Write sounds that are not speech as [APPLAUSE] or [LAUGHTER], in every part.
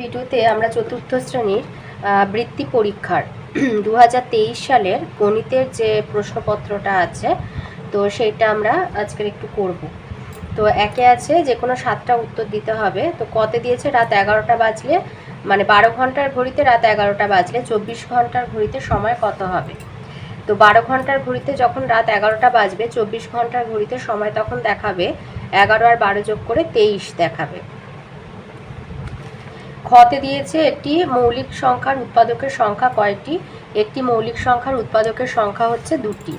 ভিডিওতে আমরা চতুর্থ শ্রেণির বৃত্তি পরীক্ষার দু হাজার তেইশ সালের গণিতের যে প্রশ্নপত্রটা আছে, তো সেইটা আমরা আজকের একটু করব। তো একে আছে যে কোনো সাতটা উত্তর দিতে হবে, তো কতে দিয়েছে রাত এগারোটা বাজলে মানে বারো ঘণ্টার ঘড়িতে রাত এগারোটা বাজলে, চব্বিশ ঘণ্টার ঘড়িতে সময় কত হবে? তো বারো ঘণ্টার ঘড়িতে যখন রাত এগারোটা বাজবে, চব্বিশ ঘণ্টার ঘড়িতে সময় তখন দেখাবে, এগারো আর বারো যোগ করে তেইশ দেখাবে। খতে দিয়েছে একটি মৌলিক সংখ্যার উৎপাদকের সংখ্যা কয়টি? একটি মৌলিক সংখ্যার উৎপাদকের সংখ্যা হচ্ছে দুটি।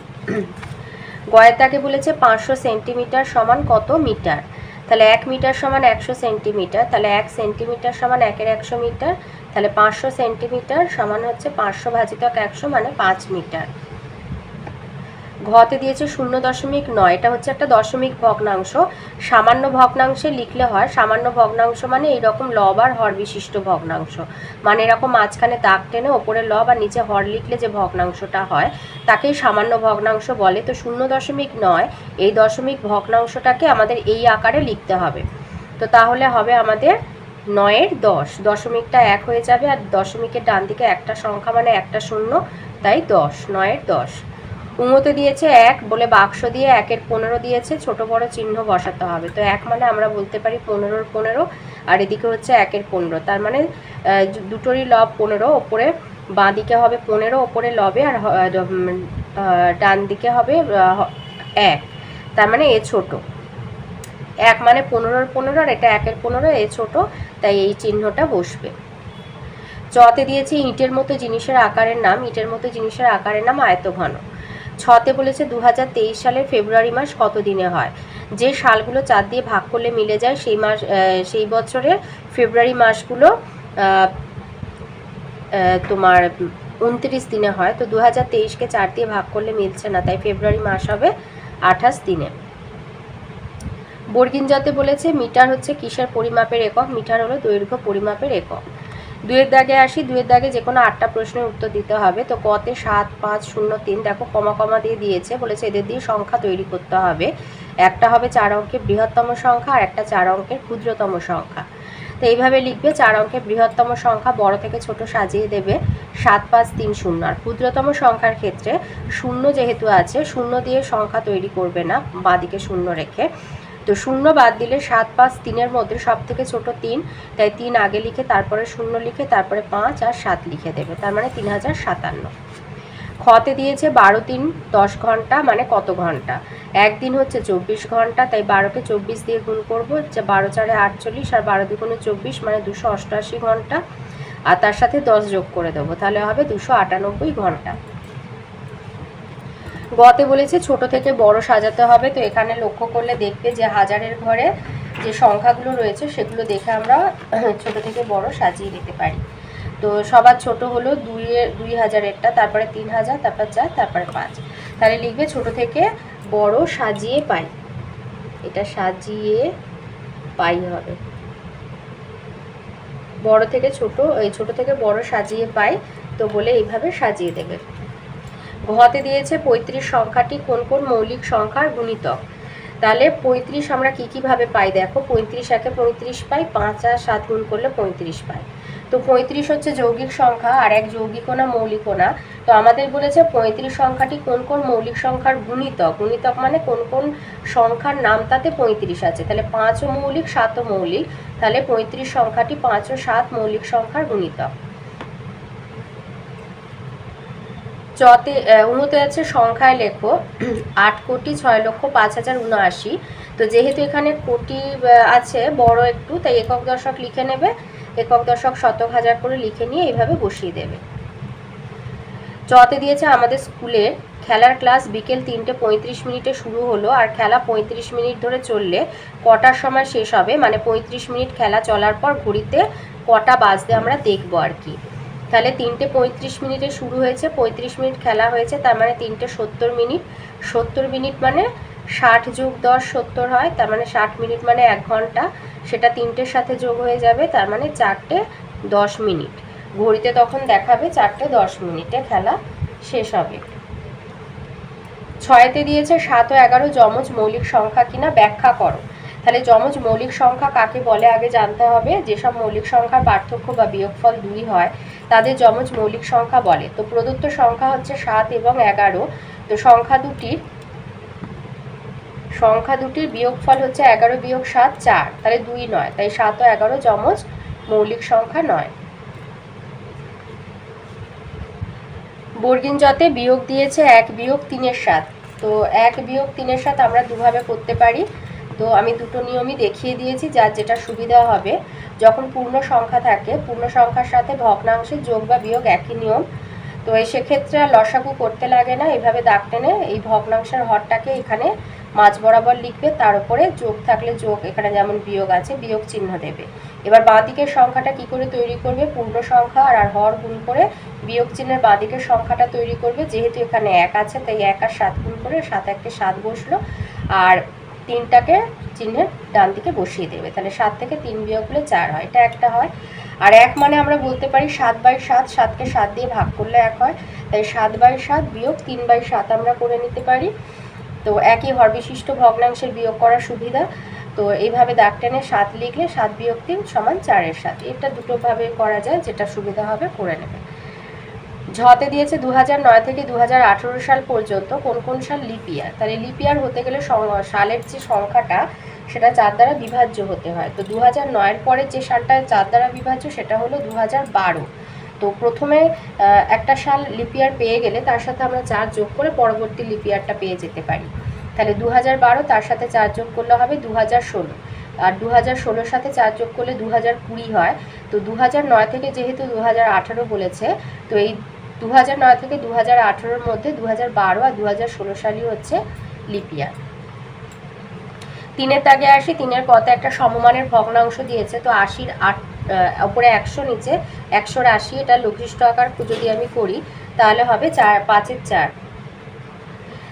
গয়েতাকে বলেছে পাঁচশো সেন্টিমিটার সমান কত মিটার? তাহলে এক মিটার সমান একশো সেন্টিমিটার, তাহলে এক সেন্টিমিটার সমান একের একশো মিটার, তাহলে পাঁচশো সেন্টিমিটার সমান হচ্ছে পাঁচশো ভাজিতক একশো মানে পাঁচ মিটার। ঘতে দিয়েছে শূন্য দশমিক নয়। এটা হচ্ছে একটা দশমিক ভগ্নাংশ। সামান্য ভগ্নাংশে লিখলে হয়, সামান্য ভগ্নাংশ মানে এইরকম লব আর হর বিশিষ্ট ভগ্নাংশ। মানে এরকম মাঝখানে দাগ টেনে ওপরে লব আর নিচে হর লিখলে যে ভগ্নাংশটা হয়, তাকেই সামান্য ভগ্নাংশ বলে। তো শূন্য দশমিক নয়, এই দশমিক ভগ্নাংশটাকে আমাদের এই আকারে লিখতে হবে। তো তাহলে হবে আমাদের নয়ের দশ। দশমিকটা এক হয়ে যাবে আর দশমিকের ডান দিকে একটা সংখ্যা মানে একটা শূন্য, তাই দশ, নয়ের দশ। উমতে দিয়েছে এক, বলে বাক্স দিয়ে একের পনেরো দিয়েছে, ছোট বড় চিহ্ন বসাতে হবে। তো এক মানে আমরা বলতে পারি পনেরোর পনেরো, আর এদিকে হচ্ছে একের পনেরো। তার মানে দুটোরই লব পনেরো, ওপরে বাঁ দিকে হবে পনেরো, ওপরে লবে, আর ডান দিকে হবে এক। তার মানে এ ছোট। এক মানে পনেরোর পনেরো, আর এটা একের পনেরো, এ ছোট, তাই এই চিহ্নটা বসবে। চতে দিয়েছে ইটের মতো জিনিসের আকারের নাম, ইটের মতো জিনিসের আকারের নাম আয়তঘন। ছতে বলেছে দু সালের ফেব্রুয়ারি মাস কত দিনে হয়? যে সালগুলো চার দিয়ে ভাগ করলে মিলে যায়, সেই মাস সেই বছরের ফেব্রুয়ারি মাসগুলো তোমার উনত্রিশ দিনে হয়। তো দু হাজার তেইশকে চার দিয়ে ভাগ করলে মিলছে না, তাই ফেব্রুয়ারি মাস হবে আঠাশ দিনে। বর্গিন যাতে বলেছে, মিটার হচ্ছে কিসের পরিমাপের একক? মিটার হলো দৈর্ঘ্য পরিমাপের একক। দুয়ের দাগে আসি, দুয়ের দাগে যে কোনো আটটা প্রশ্নের উত্তর দিতে হবে। তো কতে সাত, পাঁচ, শূন্য, তিন, দেখো, কমা কমা দিয়ে দিয়েছে, বলেছে এদের দিয়ে সংখ্যা তৈরি করতে হবে। একটা হবে চার অঙ্কের বৃহত্তম সংখ্যা আর একটা চার অঙ্কের ক্ষুদ্রতম সংখ্যা। তো এইভাবে লিখবে, চার অঙ্কের বৃহত্তম সংখ্যা বড় থেকে ছোট সাজিয়ে দেবে, সাত, পাঁচ, তিন, শূন্য। আর ক্ষুদ্রতম সংখ্যার ক্ষেত্রে শূন্য যেহেতু আছে, শূন্য দিয়ে সংখ্যা তৈরি করবে না, বাঁদিকে শূন্য রেখে। তো শূন্য বাদ দিলে সাত পাঁচ তিনের মধ্যে সব থেকে ছোট তিন, তাই তিন আগে লিখে তারপরে শূন্য লিখে তারপরে পাঁচ আর সাত লিখে দেবে, তার মানে তিন হাজার সাতান্ন। খতে দিয়েছে বারো তিন, দশ ঘণ্টা মানে কত ঘণ্টা? একদিন হচ্ছে চব্বিশ ঘণ্টা, তাই বারোকে চব্বিশ দিয়ে গুণ করব, হচ্ছে বারো চারে আটচল্লিশ আর বারো দুগুণে চব্বিশ মানে দুশো অষ্টআশি ঘণ্টা, আর তার সাথে দশ যোগ করে দেবো, তাহলে হবে দুশো আটানব্বই ঘণ্টা। গতে বলেছে ছোট থেকে বড় সাজাতে হবে, তো এখানে লক্ষ্য করলে দেখবে যে হাজারের ঘরে যে সংখ্যাগুলো রয়েছে, সেগুলো দেখে আমরা [CLEARS THROAT] ছোট থেকে বড় সাজিয়ে দিতে পারি। তো সবার ছোট হলো দুইয়ের দুই হাজারেরটা, তারপরে তিন হাজার, তারপর চার, তারপরে পাঁচ। তাহলে লিখবে ছোট থেকে বড় সাজিয়ে পাই। এটা সাজিয়ে পাই হবে। বড় থেকে ছোট, এই ছোট থেকে বড় সাজিয়ে পাই, তো বলে এইভাবে সাজিয়ে দেবে। ঘতে দিয়েছে পঁয়ত্রিশ সংখ্যাটি কোন কোন মৌলিক সংখ্যার গুণিতক। তাহলে পঁয়ত্রিশ আমরা কী কীভাবে পাই? দেখো, পঁয়ত্রিশ একে পঁয়ত্রিশ পাই, পাঁচ আর সাত গুণ করলে পঁয়ত্রিশ পাই। তো পঁয়ত্রিশ হচ্ছে যৌগিক সংখ্যা, আর এক যৌগিকও না, মৌলিকও না। তো আমাদের বলেছে পঁয়ত্রিশ সংখ্যাটি কোন কোন মৌলিক সংখ্যার গুণিতক? গুণিতক মানে কোন কোন সংখ্যার নাম তাতে পঁয়ত্রিশ আছে। তাহলে পাঁচও মৌলিক, সাতও মৌলিক। তাহলে পঁয়ত্রিশ সংখ্যাটি পাঁচ ও সাত মৌলিক সংখ্যার গুণিতক। চতে উনোতে আছে সংখ্যায় লেখো। [CLEARS THROAT] আট কোটি ছয় লক্ষ পাঁচ হাজার উনআশি। তো যেহেতু এখানে কোটি আছে, বড় একটু, তাই একক দশক লিখে নেবে। একক দশক শতক হাজার করে লিখে নিয়ে এইভাবে বসিয়ে দেবে। চতে দিয়েছে আমাদের স্কুলের খেলার ক্লাস বিকেল তিনটে পঁয়ত্রিশ মিনিটে শুরু হলো, আর খেলা পঁয়ত্রিশ মিনিট ধরে চললে কটার সময় শেষ হবে? মানে পঁয়ত্রিশ মিনিট খেলা চলার পর ঘড়িতে কটা বাজতে আমরা দেখব আর কি। তাহলে তিনটে পঁয়ত্রিশ মিনিটে শুরু হয়েছে, পঁয়ত্রিশ মিনিট খেলা হয়েছে, তার মানে তিনটে সত্তর মিনিট। সত্তর মিনিট মানে ষাট যোগ দশ সত্তর হয়, তার মানে ষাট মিনিট মানে এক ঘণ্টা। সেটা তিনটের সাথে যোগ হয়ে যাবে, তার মানে চারটে দশ মিনিট। ঘড়িতে তখন দেখাবে চারটে দশ মিনিটে খেলা শেষ হবে। ছয়তে দিয়েছে সাত ও এগারো যমজ মৌলিক সংখ্যা কিনা ব্যাখ্যা করো। তাহলে যমজ মৌলিক সংখ্যা কাকে বলে আগে জানতে হবে? যেসব মৌলিক সংখ্যার পার্থক্য বা বিয়োগফল দুই হয় তাদের যমজ মৌলিক সংখ্যা বলে। তো প্রদত্ত সংখ্যা হচ্ছে সাত এবং এগারো। তো সংখ্যা দুটির সংখ্যা দুটির বিয়োগফল হচ্ছে এগারো বিয়োগ সাত, চার। তাহলে দুই নয়। তাই সাত ও এগারো যমজ মৌলিক সংখ্যা নয়। বর্গিন যতে বিয়োগ দিয়েছে এক বিয়োগ তিনের সাত। তো এক বিয়োগ তিনের সাত আমরা দুভাবে করতে পারি। তো আমি দুটো নিয়মই দেখিয়ে দিয়েছি, যার যেটা সুবিধা হবে। যখন পূর্ণ সংখ্যা থাকে, পূর্ণ সংখ্যার সাথে ভগ্নাংশের যোগ বা বিয়োগ একই নিয়ম, তো এই সেক্ষেত্রে আর লসাগু করতে লাগে না। এইভাবে দাগ টেনে এই ভগ্নাংশের হরটাকে এখানে মাঝ বরাবর লিখবে। তার উপরে যোগ থাকলে যোগ, এখানে যেমন বিয়োগ আছে, বিয়োগ চিহ্ন দেবে। এবার বাঁ দিকের সংখ্যাটা কি করে তৈরি করবে? পূর্ণ সংখ্যা আর আর হর গুণ করে বিয়োগ চিহ্নের বাঁ দিকের সংখ্যাটা তৈরি করবে। যেহেতু এখানে এক আছে, তাই এক আর সাত গুণ করে সাত এককে সাত বসল। আর তিনটাকে চিহ্নের ডান দিকে বসিয়ে দেবে। তাহলে সাত থেকে তিন বিয়োগ হলে চার হয়। এটা একটা হয়। আর এক মানে আমরা বলতে পারি সাত বাই সাত, সাতকে সাত দিয়ে ভাগ করলে এক হয়। তাই সাত বাই সাত বিয়োগ তিন বাই সাত আমরা করে নিতে পারি। তো একই হর বিশিষ্ট ভগ্নাংশের বিয়োগ করার সুবিধা। তো এইভাবে দাগ টেনে সাত লিখলে সাত বিয়োগ তিন সমান চারের সাত। এটা দুটোভাবে করা যায়, যেটা সুবিধা হবে, করে নেবে। ঝতে দিয়েছে দু নয় থেকে দু হাজার আঠেরো সাল পর্যন্ত কোন কোন সাল লিপিয়ার তাহলে লিপিয়ার হতে গেলে সালের যে সংখ্যাটা, সেটা চার দ্বারা বিভাজ্য হতে হয়। তো দু হাজার নয়ের পরে যে সালটা চার দ্বারা বিভাজ্য, সেটা হলো দু হাজার বারো। তো প্রথমে একটা সাল লিপিয়ার পেয়ে গেলে তার সাথে আমরা চার যোগ করে পরবর্তী লিপিয়ারটা পেয়ে যেতে পারি। তাহলে দু হাজার বারো তার সাথে চার যোগ করলে হবে দু হাজার ষোলো। আর দু হাজার ষোলোর সাথে চার যোগ করলে দু হাজার কুড়ি হয়। তো দু হাজার নয় থেকে যেহেতু দু হাজার আঠারো বলেছে, তো এই দু হাজার নয় থেকে দু হাজার আঠেরোর মধ্যে দু হাজার বারো আর দু হাজার ষোলো সালই হচ্ছে লিপিয়ার তিনের তাগে আসি তিনের কত একটা সমমানের ভগ্নাংশ দিয়েছে, তো আশির আট ওপরে একশো নিচে একশোর আশি, এটা লঘিষ্ঠ আকার যদি আমি করি, তাহলে হবে চার, পাঁচের চার।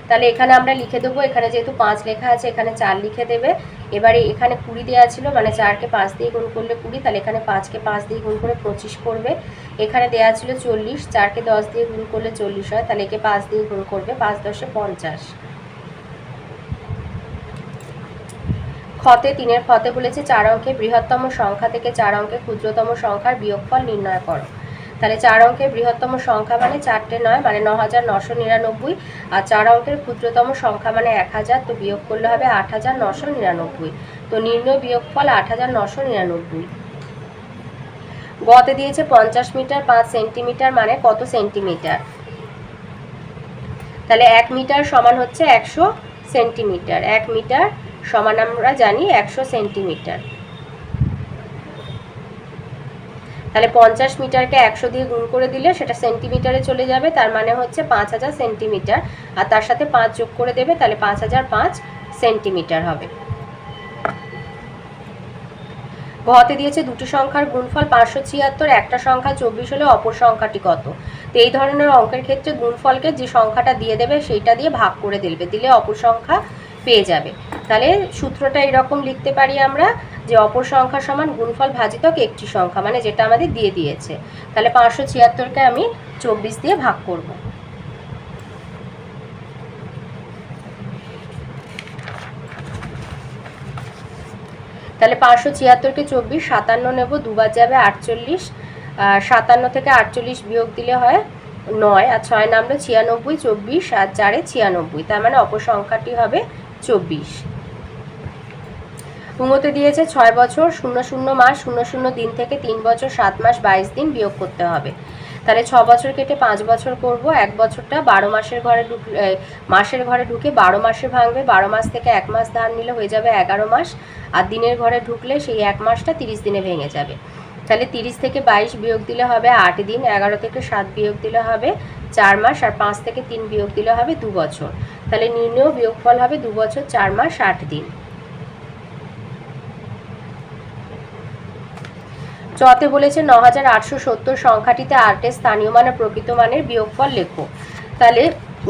তাহলে এখানে আমরা লিখে দেবো, এখানে যেহেতু পাঁচ লেখা আছে, এখানে চার লিখে দেবে। এবারে এখানে কুড়ি দেওয়া ছিল মানে চারকে পাঁচ দিয়ে গুণ করলে কুড়ি, তাহলে এখানে পাঁচকে পাঁচ দিয়ে গুণ করে পঁচিশ করবে এখানে দেওয়া ছিল চল্লিশ, চারকে দশ দিয়ে গুণ করলে চল্লিশ হয়, তাহলে একে পাঁচ দিয়ে গুণ করবে পাঁচ দশে পঞ্চাশ। ক্ষতে তিনের ক্ষতে বলেছে, চার অঙ্কে বৃহত্তম সংখ্যা থেকে চার অঙ্কে ক্ষুদ্রতম সংখ্যার বিয়োগফল নির্ণয় করো। তাহলে চার অঙ্কের বৃহত্তম সংখ্যা মানে চারটে নয় মানে ন হাজার নশো নিরানব্বই। আর চার অঙ্কের ক্ষুদ্রতম সংখ্যা মানে এক হাজার তো বিয়োগ করলে হবে আট হাজার নশো নিরানব্বই। তো নির্ণয় বিয়োগফল আট হাজার নশো নিরানব্বই। গতে দিয়েছে পঞ্চাশ মিটার, পাঁচ সেন্টিমিটার মানে কত সেন্টিমিটার? তাহলে এক মিটার সমান হচ্ছে একশো সেন্টিমিটার। এক মিটার সমান আমরা জানি একশো সেন্টিমিটার। তাহলে পঞ্চাশ মিটারকে একশো দিয়ে গুণ করে দিলে সেটা সেন্টিমিটারে চলে যাবে, তার মানে হচ্ছে পাঁচ হাজার সেন্টিমিটার। আর তার সাথে পাঁচ যোগ করে দেবে, তাহলে পাঁচ হাজার পাঁচ সেন্টিমিটার হবে। ঘতে দিয়েছে দুটি সংখ্যার গুণফল পাঁচশো ছিয়াত্তর, একটা সংখ্যা চব্বিশ হলে অপর সংখ্যাটি কত? তো এই ধরনের অঙ্কের ক্ষেত্রে গুণফলকে যে সংখ্যাটা দিয়ে দেবে, সেইটা দিয়ে ভাগ করে দিলবে, দিলে অপর সংখ্যা পেয়ে যাবে। তাহলে সূত্রটা এরকম লিখতে পারি আমরা যে অপর সংখ্যা সমান গুণফল ভাজিতক একটি সংখ্যা মানে যেটা আমাদের দিয়ে দিয়েছে। তাহলে পাঁচশো ছিয়াত্তরকে আমি চব্বিশ দিয়ে ভাগ করব। তাহলে পাঁচশো ছিয়াত্তরকে চব্বিশ, সাতান্ন নেব দুবার যাবে আটচল্লিশ। সাতান্ন থেকে আটচল্লিশ বিয়োগ দিলে হয় নয়, আর ছয় নামলো ছিয়ানব্বই, চব্বিশ, আর চারে ছিয়ানব্বই, তার মানে অপর সংখ্যাটি হবে চব্বিশ। উমতে দিয়েছে ছয় বছর, শূন্য শূন্য মাস, শূন্য শূন্য দিন থেকে তিন বছর, সাত মাস, বাইশ দিন বিয়োগ করতে হবে। তাহলে ছ বছর কেটে পাঁচ বছর করব, এক বছরটা বারো মাসের ঘরে ঢুক মাসের ঘরে ঢুকে বারো মাসে ভাঙবে, বারো মাস থেকে এক মাস ধার নিলে হয়ে যাবে এগারো মাস, আর দিনের ঘরে ঢুকলে সেই এক মাসটা তিরিশ দিনে ভেঙে যাবে। তাহলে তিরিশ থেকে বাইশ বিয়োগ দিলে হবে আট দিন, এগারো থেকে সাত বিয়োগ দিলে হবে চার মাস, আর পাঁচ থেকে তিন বিয়োগ দিলে হবে দু বছর। তাহলে নির্ণয় বিয়োগফল হবে দু বছর, চার মাস, আট দিন। চতে বলেছে ন হাজার আটশো সত্তর সংখ্যাটিতে আটের স্থানীয় মানে প্রকৃত মানের বিয়োগফল লেখো। তাহলে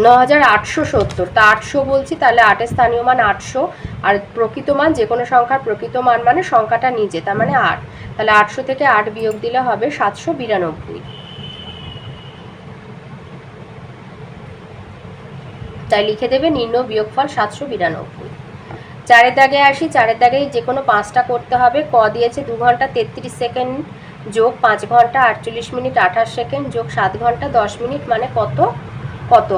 ন হাজার আটশো সত্তর, তা আটশো বলছি, তাহলে আটের স্থানীয় মান আটশো, আর প্রকৃত মান যে কোনো সংখ্যার প্রকৃত মান মানে সংখ্যাটা নিজে, তার মানে আট। তাহলে আটশো থেকে আট বিয়োগ দিলে হবে সাতশো বিরানব্বই। তাই লিখে দেবে নিম্ন বিয়োগফল সাতশো বিরানব্বই। চারের দাগে আসি, চারের দাগে যে কোনো পাঁচটা করতে হবে। ক দিয়েছে দু ঘণ্টা তেত্রিশ সেকেন্ড যোগ পাঁচ ঘণ্টা আটচল্লিশ মিনিট আঠাশ সেকেন্ড যোগ সাত ঘণ্টা দশ মিনিট মানে কত? কত?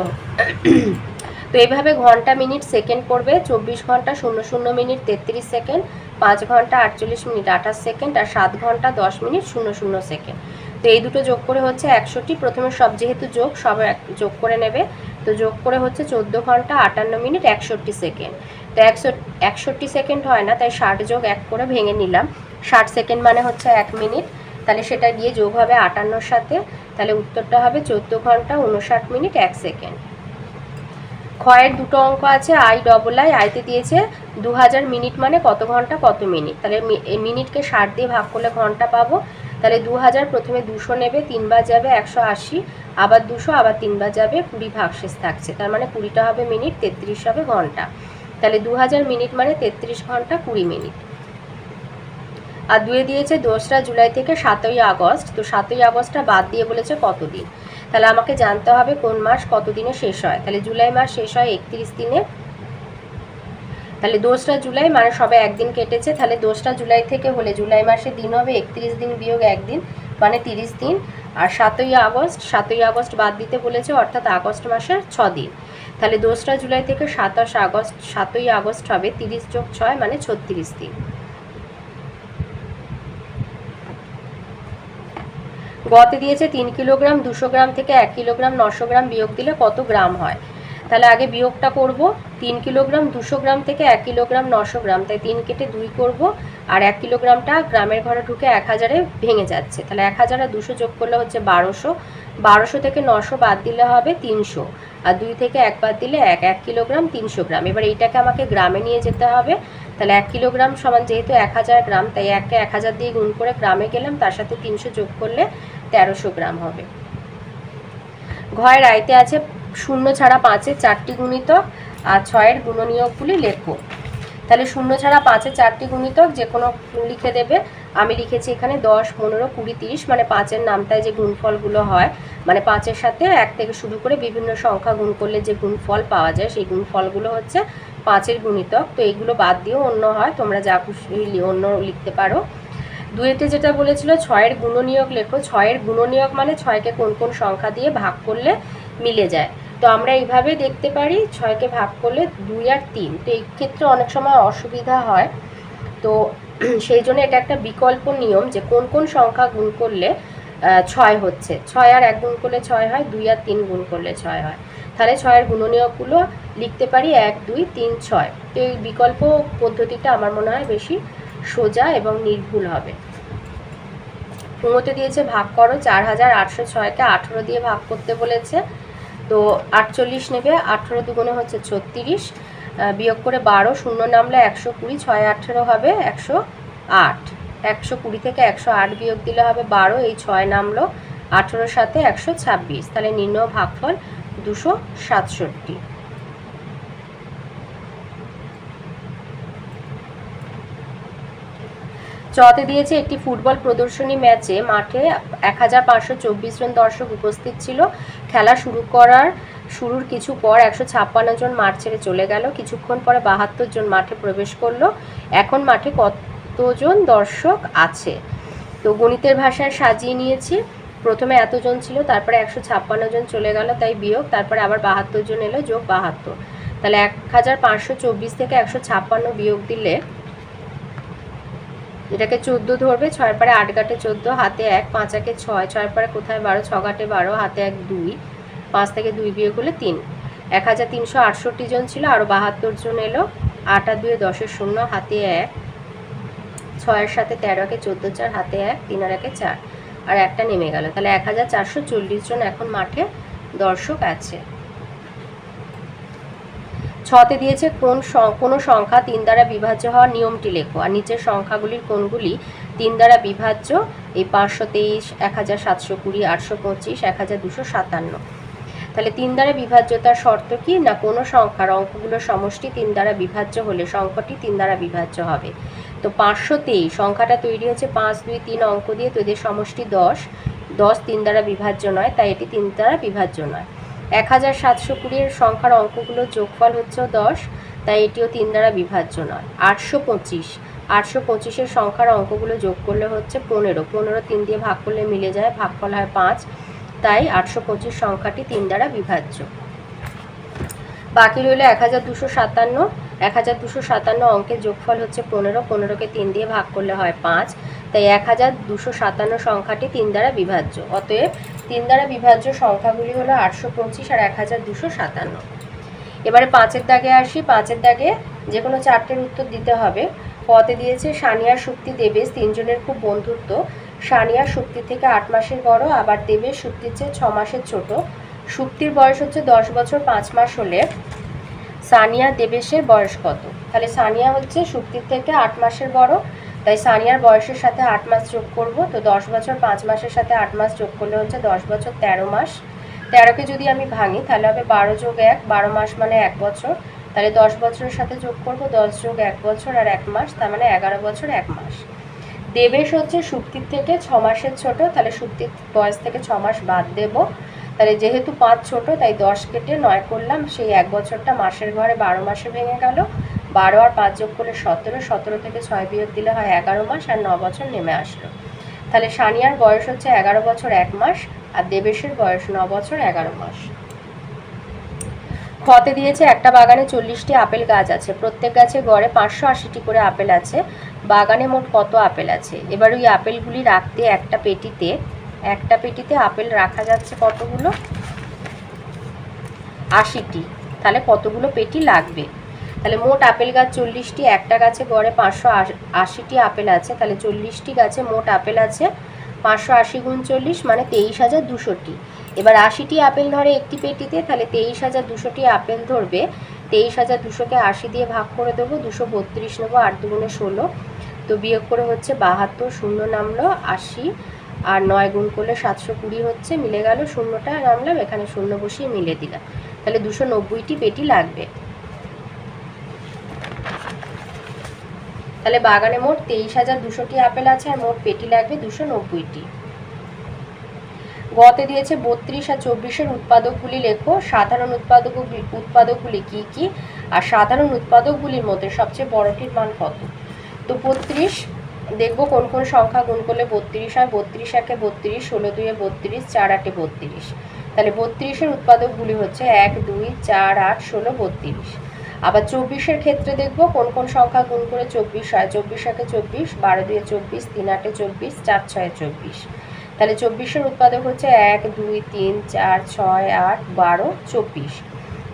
তো এইভাবে ঘণ্টা, মিনিট, সেকেন্ড করবে। চব্বিশ ঘণ্টা শূন্য শূন্য মিনিট তেত্রিশ সেকেন্ড, পাঁচ ঘণ্টা আটচল্লিশ মিনিট আঠাশ সেকেন্ড আর সাত ঘণ্টা দশ মিনিট শূন্য শূন্য সেকেন্ড। তো এই দুটো যোগ করে হচ্ছে একশোটি প্রথমে সব যেহেতু যোগ, সব যোগ করে নেবে। তো যোগ করে হচ্ছে চোদ্দ ঘণ্টা আটান্ন মিনিট একষট্টি সেকেন্ড। তো একশো একষট্টি সেকেন্ড হয় না, তাই ষাট যোগ এক করে ভেঙে নিলাম। ষাট সেকেন্ড মানে হচ্ছে এক মিনিট। তাহলে সেটা গিয়ে যোগ হবে আটান্নর সাথে। তাহলে উত্তরটা হবে চোদ্দ ঘণ্টা উনষাট মিনিট এক সেকেন্ড। ক্ষয়ের দুটো অঙ্ক আছে, আই ডবল আই আইতে দিয়েছে দু হাজার মিনিট মানে কত ঘণ্টা কত মিনিট। তাহলে মিনিটকে ষাট দিয়ে ভাগ করলে ঘণ্টা পাবো। তাহলে দু হাজার প্রথমে দুশো নেবে তিনবার যাবে একশো আশি, আবার দুশো, আবার তিনবার যাবে কুড়ি ভাগশেষ থাকছে। তার মানে কুড়িটা হবে মিনিট, তেত্রিশ হবে ঘণ্টা। তাহলে দু হাজার মিনিট মানে তেত্রিশ ঘণ্টা কুড়ি মিনিট। আর দুয়ে দিয়েছে দোসরা জুলাই থেকে সাতই আগস্ট, তো সাতই আগস্টটা বাদ দিয়ে বলেছে কতদিন? তাহলে আমাকে জানতে হবে কোন মাস কত দিনে শেষ হয়। তাহলে জুলাই মাস শেষ হয় একত্রিশ দিনে। তাহলে দোসরা জুলাই মানে সবে একদিন কেটেছে, তাহলে দোসরা জুলাই থেকে হলে জুলাই মাসে দিন হবে একত্রিশ দিন বিয়োগ একদিন মানে তিরিশ দিন। আর সাতই আগস্ট সাতই আগস্ট বাদ দিতে বলেছে, অর্থাৎ আগস্ট মাসের ছ দিন তাহলে দোসরা জুলাই থেকে সাতাশ আগস্ট, সাতই আগস্ট হবে তিরিশ যোগ ছয় মানে ছত্রিশ দিন। গতে দিয়েছে তিন কিলোগ্রাম, দুশো গ্রাম থেকে এক কিলোগ্রাম, নশো গ্রাম বিয়োগ দিলে কত গ্রাম হয়? তাহলে আগে বিয়োগটা করব। তিন কিলোগ্রাম দুশো গ্রাম থেকে এক কিলোগ্রাম নশো গ্রাম, তাই তিন কেটে দুই করব। আর এক কিলোগ্রামটা গ্রামের ঘরে ঢুকে এক হাজারে ভেঙে যাচ্ছে। তাহলে এক হাজার আর দুশো যোগ করলে হচ্ছে বারোশো। বারোশো থেকে নশো বাদ দিলে হবে তিনশো। আর দুই থেকে এক বাদ দিলে এক এক কিলোগ্রাম তিনশো গ্রাম। এবার এইটাকে আমাকে গ্রামে নিয়ে যেতে হবে। তাহলে এক কিলোগ্রাম সমান যেহেতু এক হাজার গ্রাম, তাই একে এক হাজার দিয়ে গুণ করে গ্রামে গেলাম, তার সাথে তিনশো যোগ করলে তেরোশো গ্রাম হবে। ঘয়ের আয়তে আছে শূন্য ছাড়া পাঁচের চারটি গুণিতক আর ছয়ের গুণনীয়কগুলি লেখো। তাহলে শূন্য ছাড়া পাঁচের চারটি গুণিতক যে কোনো লিখে দেবে। আমি লিখেছি এখানে দশ, পনেরো, কুড়ি, তিরিশ মানে পাঁচের নামটায় যে গুণফলগুলো হয় মানে পাঁচের সাথে এক থেকে শুরু করে বিভিন্ন সংখ্যা গুণ করলে যে গুণফল পাওয়া যায়, সেই গুণফলগুলো হচ্ছে পাঁচের গুণিতক। তো এইগুলো বাদ দিয়েও অন্য হয়, তোমরা যা খুশি অন্য লিখতে পারো। দুয়েতে যেটা বলেছিল, ছয়ের গুণনীয়ক লেখো। ছয়ের গুণনীয়ক মানে ছয়কে কোন কোন সংখ্যা দিয়ে ভাগ করলে মিলে যায়। তো আমরা এইভাবে দেখতে পারি ছয়কে ভাগ করলে দুই আর তিন। তো এই ক্ষেত্রে অনেক সময় অসুবিধা হয়। তো [CLEARS THROAT] সেই জন্য এটা একটা বিকল্প নিয়ম যে কোন কোন সংখ্যা গুণ করলে ছয় হচ্ছে। ছয় আর এক গুণ করলে ছয় হয়, দুই আর তিন গুণ করলে ছয় হয়। তাহলে ছয়ের গুণনীয়কগুলো লিখতে পারি এক, দুই, তিন, ছয়। তো এই বিকল্প পদ্ধতিটা আমার মনে হয় বেশি সোজা এবং নির্ভুল হবে। প্রমোতে দিয়েছে, ভাগ করো, চার হাজার আটশো ছয়কে আঠেরো দিয়ে ভাগ করতে বলেছে। তো আটচল্লিশ নেবে, আঠেরো দুগুণে হচ্ছে ছত্রিশ বিয়োগ করে বারো, শূন্য নামলে একশো কুড়ি, ছয় আঠেরো হবে একশো আট। একশো কুড়ি থেকে একশো আট বিয়োগ দিলে হবে বারো, এই ছয় নামলো আঠেরোর সাথে একশো ছাব্বিশ। তাহলে নিম্ন ভাগফল দুশো সাতষট্টি। চতে দিয়েছে একটি ফুটবল প্রদর্শনী ম্যাচে মাঠে এক হাজার পাঁচশো চব্বিশ জন দর্শক উপস্থিত ছিল। খেলা শুরু করার শুরুর কিছু পর একশো ছাপ্পান্ন জন মাঠ ছেড়ে চলে গেল। কিছুক্ষণ পরে বাহাত্তর জন মাঠে প্রবেশ করল। এখন মাঠে কতজন দর্শক আছে? তো গণিতের ভাষায় সাজিয়ে নিয়েছি। প্রথমে এতজন ছিল, তারপরে একশো ছাপ্পান্ন জন চলে গেল, তাই বিয়োগ, তারপরে আবার বাহাত্তর জন এলো, যোগ বাহাত্তর। তাহলে এক হাজার পাঁচশো চব্বিশ থেকে একশো ছাপ্পান্ন বিয়োগ দিলে এটাকে চোদ্দ ধরবে ছয়ের পরে আট গাটে চোদ্দ, হাতে এক, পাঁচ একে ছয় ছয়ের পরে কোথায় বারো, ছ গাটে বারো, হাতে এক দুই, পাঁচ থেকে দুই বিয়ে হলে তিন। এক হাজার তিনশো আটষট্টি জন ছিল আরও বাহাত্তর জন এলো। আট আর দুয়ে দশের শূন্য, হাতে এক, ছয়ের সাথে তেরো একে চোদ্দ চার, হাতে এক, তিন আর একে চার। আর একটা নেমে গেল। তাহলে এক হাজার চারশো চল্লিশ জন এখন মাঠে দর্শক আছে। ছতে দিয়েছে কোন কোনো সংখ্যা তিন দ্বারা বিভাজ্য হওয়ার নিয়মটি লেখো। আর নিচের সংখ্যাগুলির কোনগুলি তিন দ্বারা বিভাজ্য? এই পাঁচশো তেইশ, এক হাজার সাতশো কুড়ি, আটশো পঁচিশ, এক হাজার দুশো সাতান্ন। তাহলে তিন দ্বারা বিভাজ্যতার শর্ত কি? না কোনো সংখ্যার অঙ্কগুলোর সমষ্টি তিন দ্বারা বিভাজ্য হলে সংখ্যাটি তিন দ্বারা বিভাজ্য হবে? তো পাঁচশো তেইশ, সংখ্যাটা তৈরি হচ্ছে পাঁচ, দুই, তিন অঙ্ক দিয়ে, তো এদের সমষ্টি দশ। দশ তিন দ্বারা বিভাজ্য নয়, তাই এটি তিন দ্বারা বিভাজ্য নয়। এক হাজার সাতশো কুড়ির সংখ্যার অঙ্কগুলো যোগফল হচ্ছে দশ, তাই এটিও তিন দ্বারা বিভাজ্য নয়। আটশো পঁচিশ। আটশো পঁচিশের সংখ্যার অঙ্কগুলো যোগ করলে হচ্ছে পনেরো। পনেরো তিন দিয়ে ভাগ করলে মিলে যায়, ভাগফল হয় পাঁচ, তাই আটশো পঁচিশ সংখ্যাটি তিন দ্বারা বিভাজ্য। বাকি রইল এক হাজার দুশো সাতান্ন। এক হাজার দুশো সাতান্ন অঙ্কের যোগফল হচ্ছে পনেরো। পনেরোকে তিন দিয়ে ভাগ করলে হয় পাঁচ। তাই এক হাজার দুশো সাতান্ন সংখ্যাটি তিন দ্বারা বিভাজ্য। অতএব তিন দ্বারা বিভাজ্য সংখ্যাগুলি হলো আটশো পঁচিশ আর এক হাজার দুশো সাতান্ন। এবারে পাঁচের দাগে আসি। পাঁচের দাগে যে কোনো চারটের উত্তর দিতে হবে। পথে দিয়েছে সানিয়া শুক্তি দেবেশ, তিনজনের খুব বন্ধুত্ব। সানিয়া শুক্তি থেকে আট মাসের বড়, আবার দেবেশ শুক্তির চেয়ে ছ মাসের ছোট। শুক্তির বয়স হচ্ছে দশ বছর পাঁচ মাস হলে সানিয়া দেবেশের বয়স কত? তাহলে সানিয়া হচ্ছে শুক্তির থেকে আট মাসের বড়। তাই সানিয়ার বয়সের সাথে আট মাস যোগ করব। তো দশ বছর পাঁচ মাসের সাথে আট মাস যোগ করলে হচ্ছে দশ বছর তেরো মাস। তেরোকে যদি আমি ভাঙি, তাহলে হবে বারো যোগ এক। বারো মাস মানে এক বছর। তাহলে দশ বছরের সাথে যোগ করব দশ যোগ এক বছর আর এক মাস, তার মানে এগারো বছর এক মাস। দেবেশ হচ্ছে শুক্তির থেকে ছ মাসের ছোট। তাহলে শুক্তির বয়স থেকে ছ মাস বাদ দেব। তাহলে যেহেতু পাঁচ ছোট, তাই দশ কেটে নয় করলাম, সেই এক বছরটা মাসের ঘরে বারো মাসে ভেঙে গেল। বারো আর পাঁচ যোগ করলে সতেরো সতেরো থেকে ছয় বিয়োগ দিলে হয় এগারো মাস, আর ন বছর নেমে আসলো। তাহলে সানিয়ার বয়স হচ্ছে এগারো বছর এক মাস, আর দেবেশের বয়স ন বছর এগারো মাস। খতে দিয়েছে একটা বাগানে চল্লিশটি আপেল গাছ আছে। প্রত্যেক গাছে গড়ে পাঁচশো আশিটি করে আপেল আছে। বাগানে মোট কত আপেল আছে? এবার ওই আপেলগুলি রাখতে একটা পেটিতে একটা পেটিতে আপেল রাখা যাচ্ছে কতগুলো? আশিটি। তাহলে কতগুলো পেটি লাগবে? তাহলে মোট আপেল গাছ চল্লিশটি, একটা গাছে গড়ে পাঁচশো আশিটি আপেল আছে। তাহলে চল্লিশটি গাছে মোট আপেল আছে পাঁচশো আশি গুণ চল্লিশ মানে তেইশ হাজার দুশোটি। এবার আশিটি আপেল ধরে একটি পেটিতে, তাহলে তেইশ হাজার দুশোটি আপেল ধরবে। তেইশ হাজার দুশোকে আশি দিয়ে ভাগ করে দেবো, দুশো বত্রিশ নেব, আট দুগুণে ষোলো। তো বিয়োগ করে হচ্ছে বাহাত্তর, শূন্য নামলো আশি। আর নয় গুণ করলে সাতশো কুড়ি হচ্ছে, মিলে গেল শূন্যটা নামলাম এখানে শূন্য বসিয়ে মিলে দিলাম। তাহলে দুশো নব্বইটি পেটি লাগবে। তাহলে বাগানে মোট তেইশ হাজার দুশোটি আপেল আছে, আর মোট পেটি লাগবে দুশো নব্বইটি। গতে দিয়েছে বত্রিশ আর চব্বিশের উৎপাদকগুলি লেখো। সাধারণ উৎপাদক উৎপাদকগুলি কি কি? আর সাধারণ উৎপাদকগুলির মধ্যে সবচেয়ে বড়টির মান কত? তো বত্রিশ দেখব কোন কোন সংখ্যা গুণ করলে বত্রিশ হয়। বত্রিশ একে বত্রিশ, ষোলো দুয়ে বত্রিশ, চার আটে বত্রিশ। তাহলে বত্রিশের উৎপাদকগুলি হচ্ছে এক, দুই, চার, আট, ষোলো, বত্রিশ। আবার চব্বিশের ক্ষেত্রে দেখব কোন কোন সংখ্যা গুণ করে চব্বিশ হয়। চব্বিশ একে চব্বিশ, বারো দুয়ে চব্বিশ, তিন আটে চব্বিশ, চার ছয়ে চব্বিশ। তাহলে চব্বিশের উৎপাদক হচ্ছে এক, দুই, তিন, চার, ছয়, আট, বারো, চব্বিশ।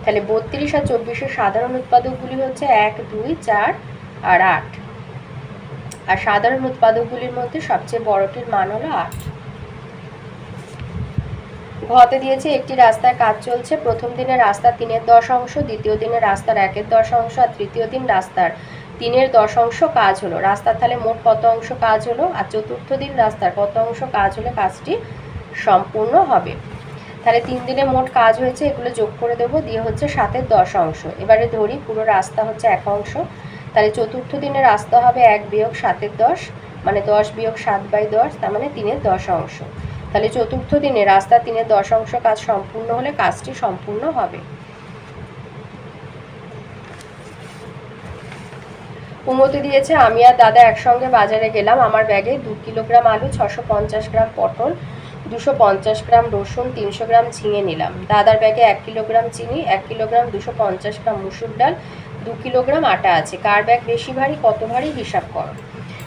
তাহলে বত্রিশ আর চব্বিশের সাধারণ উৎপাদকগুলি হচ্ছে এক, দুই, চার আর আট। আর সাধারণ উৎপাদকগুলির মধ্যে সবচেয়ে বড়টির মান হলো আট। ঘতে দিয়েছে একটি রাস্তায় কাজ চলছে। প্রথম দিনে রাস্তা তিনের দশ অংশ দ্বিতীয় দিনে রাস্তার একের দশ অংশ আর তৃতীয় দিন রাস্তার তিনের দশ অংশ কাজ হলো। রাস্তার তাহলে মোট কত অংশ কাজ হলো? আর চতুর্থ দিন রাস্তার কত অংশ কাজ হলে কাজটি সম্পূর্ণ হবে? তাহলে তিন দিনে মোট কাজ হয়েছে, এগুলো যোগ করে দেবো, দিয়ে হচ্ছে সাতের দশ অংশ এবারে ধরি পুরো রাস্তা হচ্ছে এক অংশ। তাহলে চতুর্থ দিনে রাস্তা হবে এক বিয়োগ সাতের দশ মানে দশ বিয়োগ সাত বাই দশ, তার মানে তিনের দশ অংশ। তাহলে চতুর্থ দিনে রাস্তা তিনের দশ অংশ কাজ সম্পূর্ণ হলে কাজটি সম্পূর্ণ হবে। কুমতি দিয়েছে, আমি আর দাদা একসঙ্গে বাজারে গেলাম, আমার ব্যাগে দু কিলোগ্রাম আলু, ছশো পঞ্চাশ গ্রাম পটল, দুশো পঞ্চাশ গ্রাম রসুন, তিনশো গ্রাম ঝিঙে নিলাম। দাদার ব্যাগে এক কিলোগ্রাম চিনি, এক কিলোগ্রাম দুশো পঞ্চাশ গ্রাম মুসুর ডাল দু কিলোগ্রাম আটা আছে। কার ব্যাগ বেশি ভারী, কত ভারী হিসাব করো।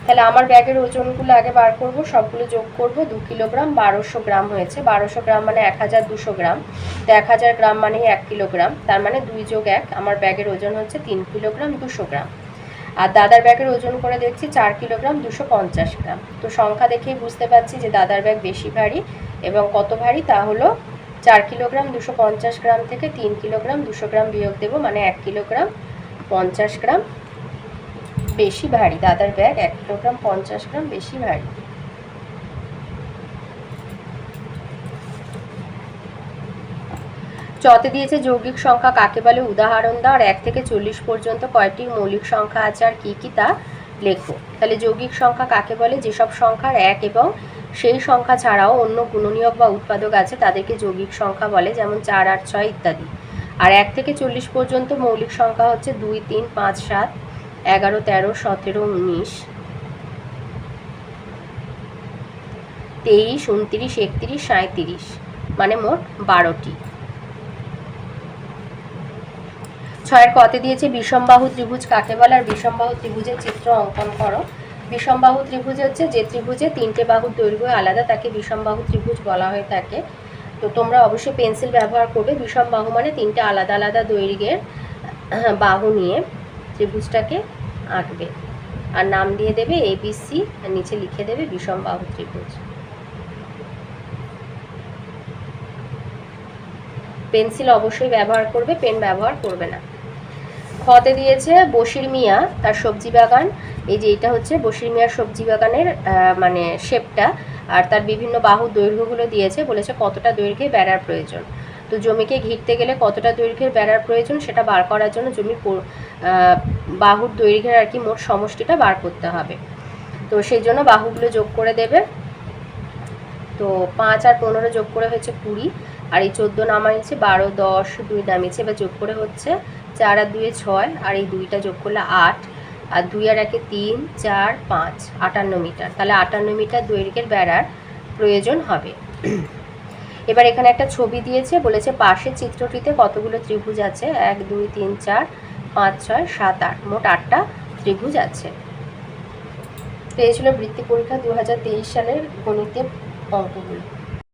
তাহলে আমার ব্যাগের ওজনগুলো আগে বার করব, সবগুলো যোগ করব। দু কিলোগ্রাম বারোশো গ্রাম হয়েছে। বারোশো গ্রাম মানে এক হাজার দুশো গ্রাম। তো এক হাজার গ্রাম মানে এক কিলোগ্রাম। তার মানে দুই যোগ এক, আমার ব্যাগের ওজন হচ্ছে তিন কিলোগ্রাম দুশো গ্রাম। আর দাদার ব্যাগের ওজন করে দেখছি, চার কিলোগ্রাম দুশো পঞ্চাশ গ্রাম। তো সংখ্যা দেখেই বুঝতে পারছি যে দাদার ব্যাগ বেশি ভারী এবং কত ভারী, তা হলো চার কিলোগ্রাম দুশো পঞ্চাশ গ্রাম থেকে তিন কিলোগ্রাম দুশো গ্রাম বিয়োগ দেবো মানে এক কিলোগ্রাম পঞ্চাশ গ্রাম, বেশি ভারী, দাদার ব্যাগ এক কিলোগ্রাম পঞ্চাশ গ্রাম বেশি ভারী। চতে দিয়েছে যৌগিক সংখ্যা কাকে বলে উদাহরণ দাও, আর এক থেকে চল্লিশ পর্যন্ত কয়টি মৌলিক সংখ্যা আছে, আর কী কী তা লেখো। তাহলে যৌগিক সংখ্যা কাকে বলে? যেসব সংখ্যার এক এবং সেই সংখ্যা ছাড়াও অন্য গুণনীয়ক বা উৎপাদক আছে, তাদেরকে যৌগিক সংখ্যা বলে, যেমন চার, আট, ছয় ইত্যাদি। আর এক থেকে চল্লিশ পর্যন্ত মৌলিক সংখ্যা হচ্ছে দুই, তিন, পাঁচ, সাত, এগারো, তেরো, সতেরো, উনিশ, তেইশ, উনত্রিশ, একত্রিশ সাঁত্রিশ মানে মোট বারোটি। ছয়ের কতে দিয়েছে বিষমবাহু ত্রিভুজ কাকে বলে? আর বিষমবাহু ত্রিভুজের চিত্র অঙ্কন করো। বিষমবাহু ত্রিভুজ হচ্ছে যে ত্রিভুজে তিনটে বাহুর দৈর্ঘ্য আলাদা, তাকে বিষমবাহু ত্রিভুজ বলা হয়ে থাকে। তো তোমরা অবশ্যই পেন্সিল ব্যবহার করবে। বিষম বাহু মানে তিনটে আলাদা আলাদা দৈর্ঘ্যের বাহু নিয়ে ত্রিভুজটাকে আঁকবে। আর নাম দিয়ে দেবে এবিসি আর নিচে লিখে দেবে বিষম বাহু ত্রিভুজ। পেন্সিল অবশ্যই ব্যবহার করবে, পেন ব্যবহার করবে না। খতে দিয়েছে বশির মিয়া, তার সবজি বাগান। এই যে এটা হচ্ছে বশির মিয়ার সবজি বাগানের মানে শেপটা আর তার বিভিন্ন বাহু দৈর্ঘ্যগুলো দিয়েছে বলেছে কতটা দৈর্ঘ্যে বেড়ার প্রয়োজন। তো জমিকে ঘিরতে গেলে কতটা দৈর্ঘ্যের বেড়ার প্রয়োজন সেটা বার করার জন্য আহ, বাহুর দৈর্ঘ্যের আর কি মোট সমষ্টিটা বার করতে হবে। তো সেই জন্য বাহুগুলো যোগ করে দেবে। তো পাঁচ আর পনেরো যোগ করে হয়েছে কুড়ি আর এই চোদ্দ নামাইছে বারো দশ দুই নামিয়েছে এবার যোগ করে হচ্ছে চার আর দুয়ে ছয় আর এই দুইটা যোগ করলে আট। আর দুই আর একে তিন, চার, পাঁচ, আটান্ন মিটার। তাহলে আটান্ন মিটার দৈর্ঘ্যের বেড়ার প্রয়োজন হবে। এবার এখানে একটা ছবি দিয়েছে, বলেছে পাশের চিত্রটিতে কতগুলো ত্রিভুজ আছে? এক, দুই, তিন, চার, পাঁচ, ছয়, সাত, আট। মোট আটটা ত্রিভুজ আছে। তো এই ছিল বৃত্তি পরীক্ষা দু হাজার তেইশ সালের গণিতের অঙ্কগুলো।